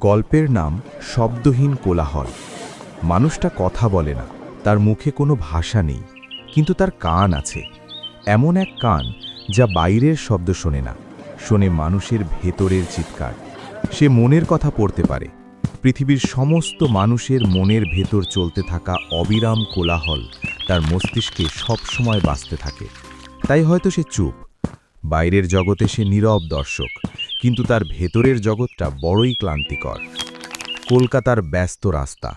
গল্পের নাম শব্দহীন কোলাহল। মানুষটা কথা বলে না, তার মুখে কোনো ভাষা নেই, কিন্তু তার কান আছে। এমন এক কান যা বাইরের শব্দ শোনে না, শোনে মানুষের ভেতরের চিৎকার। সে মনের কথা পড়তে পারে। পৃথিবীর সমস্ত মানুষের মনের ভেতর চলতে থাকা অবিরাম কোলাহল তার মস্তিষ্কে সবসময় বাঁচতে থাকে। তাই হয়তো সে চুপ। বাইরের জগতে সে নীরব দর্শক। কিন্তু তার ভেতরের জগৎটা বড়ই ক্লান্তিকর। কলকাতার ব্যস্ত রাস্তা,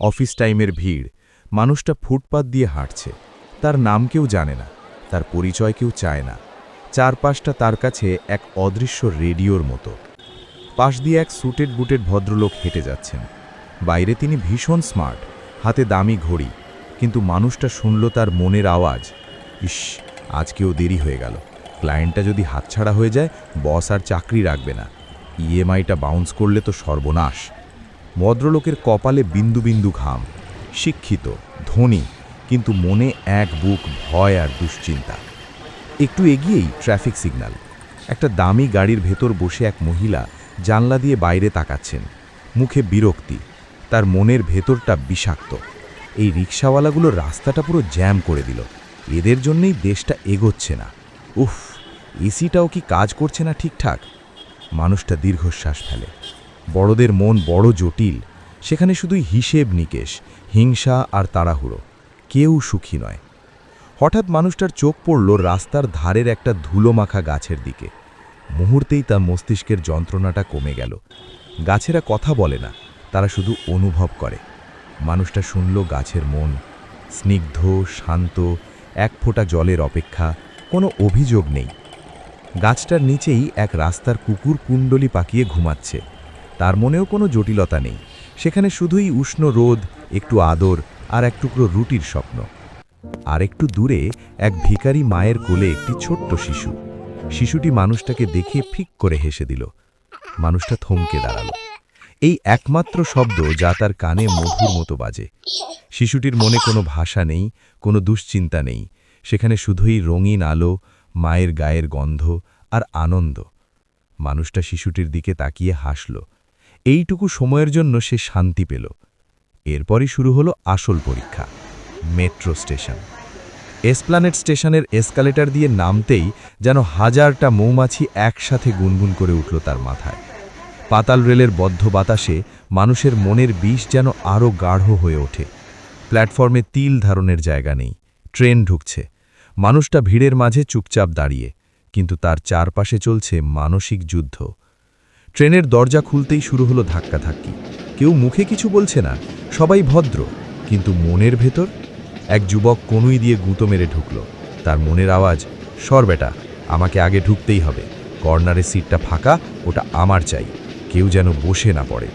অফিস টাইমের ভিড়, মানুষটা ফুটপাত দিয়ে হাঁটছে। তার নাম কেউ জানে না, তার পরিচয় কেউ চায় না। চারপাশটা তার কাছে এক অদৃশ্য রেডিওর মতো। পাশ দিয়ে এক সুটেড বুটেড ভদ্রলোক হেঁটে যাচ্ছেন। বাইরে তিনি ভীষণ স্মার্ট হাতে দামি ঘড়ি, কিন্তু মানুষটা শুনল তার মনের আওয়াজ। ইস আজকেও দেরি হয়ে গেল। ক্লায়েন্টটা যদি হাতছাড়া হয়ে যায় বস আর চাকরি রাখবে না। ইএমআইটা বাউন্স করলে তো সর্বনাশ। ভদ্রলোকের কপালে বিন্দু বিন্দু ঘাম। শিক্ষিত, ধনী, কিন্তু মনে এক বুক ভয় আর দুশ্চিন্তা। একটু এগিয়েই ট্রাফিক সিগন্যাল একটা দামি গাড়ির ভেতর বসে এক মহিলা জানলা দিয়ে বাইরে তাকাচ্ছেন। মুখে বিরক্তি। তার মনের ভেতরটা বিষাক্ত। এই রিক্সাওয়ালাগুলো রাস্তাটা পুরো জ্যাম করে দিল। এদের জন্যই দেশটা এগোচ্ছে না। উফ, এসিটাও কি কাজ করছে না ঠিকঠাক? মানুষটা দীর্ঘশ্বাস ফেলে। বড়দের মন বড় জটিল। সেখানে শুধুই হিসেব নিকেশ, হিংসা আর তাড়াহুড়ো। কেউ সুখী নয়। হঠাৎ মানুষটার চোখ পড়ল রাস্তার ধারের একটা ধুলোমাখা গাছের দিকে। মুহূর্তেই তার মস্তিষ্কের যন্ত্রণাটা কমে গেল। গাছেরা কথা বলে না, তারা শুধু অনুভব করে। মানুষটা শুনল গাছের মন, স্নিগ্ধ, শান্ত, এক ফোঁটা জলের অপেক্ষা কোনো অভিযোগ নেই। গাছটার নিচেই এক রাস্তার কুকুর কুণ্ডলি পাকিয়ে ঘুমাচ্ছে। তার মনেও কোনো জটিলতা নেই। সেখানে শুধুই উষ্ণ রোদ, একটু আদর আর এক টুকরো রুটির স্বপ্ন। আর একটু দূরে এক ভিখারি মায়ের কোলে একটি ছোট্ট শিশু। শিশুটি মানুষটাকে দেখে ফিক করে হেসে দিল। মানুষটা থমকে দাঁড়াল। এই একমাত্র শব্দ যা তার কানে মধুর মতো বাজে। শিশুটির মনে কোনো ভাষা নেই, কোনো দুশ্চিন্তা নেই। সেখানে শুধুই রঙিন আলো, মায়ের গায়ের গন্ধ আর আনন্দ। মানুষটা শিশুটির দিকে তাকিয়ে হাসল। এইটুকু সময়ের জন্য সে শান্তি পেল। এরপরই শুরু হলো আসল পরীক্ষা, মেট্রো স্টেশন। এসপ্লানেট স্টেশনের এসকালেটার দিয়ে নামতেই যেন হাজারটা মৌমাছি একসাথে গুনগুন করে উঠল তার মাথায়। পাতাল রেলের বদ্ধ বাতাসে মানুষের মনের বিষ যেন আরও গাঢ় হয়ে ওঠে। প্ল্যাটফর্মে তিল ধারণের জায়গা নেই, ট্রেন ঢুকছে। মানুষটা ভিড়ের মাঝে চুপচাপ দাঁড়িয়ে, কিন্তু তার চারপাশে চলছে মানসিক যুদ্ধ। ট্রেনের দরজা খুলতেই শুরু হলো ধাক্কাধাক্কি। কেউ মুখে কিছু বলছে না, সবাই ভদ্র, কিন্তু মনের ভেতর এক যুবক কনুই দিয়ে গুঁতো মেরে ঢুকল। তার মনের আওয়াজ, সর বেটা, আমাকে আগে ঢুকতেই হবে, কর্নারের সিটটা ফাঁকা, ওটা আমার চাই, কেউ যেন বসে না পড়ে।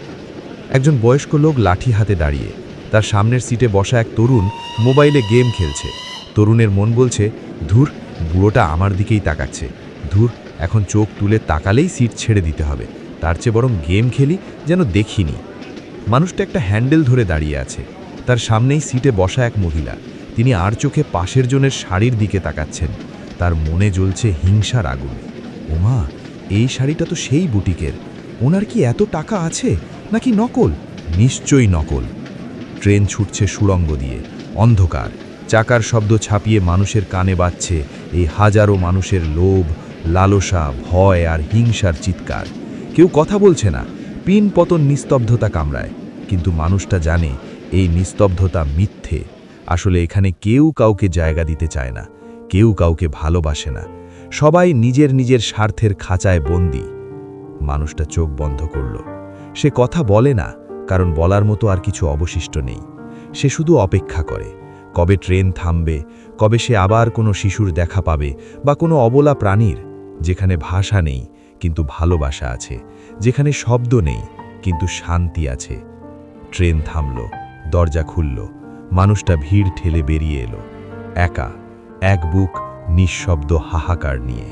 একজন বয়স্ক লোক লাঠি হাতে দাঁড়িয়ে, তার সামনের সিটে বসা এক তরুণ মোবাইলে গেম খেলছে। তরুণের মন বলছে, ধুর, বুড়োটা আমার দিকেই তাকাচ্ছে। ধুর, এখন চোখ তুলে তাকালেই সিট ছেড়ে দিতে হবে। তার চেয়ে বরং গেম খেলি যেন দেখিনি। মানুষটা একটা হ্যান্ডেল ধরে দাঁড়িয়ে আছে। তার সামনেই সিটে বসা এক মহিলা। তিনি আর চোখে পাশের জনের শাড়ির দিকে তাকাচ্ছেন। তার মনে জ্বলছে হিংসার আগুন। ওমা, এই শাড়িটা তো সেই বুটিকের। ওনার কি এত টাকা আছে? নাকি নকল? নিশ্চয়ই নকল। ট্রেন ছুটছে সুড়ঙ্গ দিয়ে। অন্ধকার। চাকার শব্দ ছাপিয়ে মানুষের কানে বাজছে এই হাজারো মানুষের লোভ, লালসা, ভয় আর হিংসার চিৎকার। কেউ কথা বলছে না, পিন পতন নিস্তব্ধতা কামড়ায়, কিন্তু মানুষটা জানে এই নিস্তব্ধতা মিথ্যে। আসলে এখানে কেউ কাউকে জায়গা দিতে চায় না, কেউ কাউকে ভালোবাসে না। সবাই নিজের নিজের স্বার্থের খাঁচায় বন্দি। মানুষটা চোখ বন্ধ করল। সে কথা বলে না, কারণ বলার মতো আর কিছু অবশিষ্ট নেই। সে শুধু অপেক্ষা করে। কবে ট্রেন থামবে, কবে সে আবার কোনো শিশুর দেখা পাবে বা কোনো অবলা প্রাণীর, যেখানে ভাষা নেই, কিন্তু ভালোবাসা আছে, যেখানে শব্দ নেই, কিন্তু শান্তি আছে। ট্রেন থামল, দরজা খুলল, মানুষটা ভিড় ঠেলে বেরিয়ে এলো, একা, এক বুক নিঃশব্দ হাহাকার নিয়ে।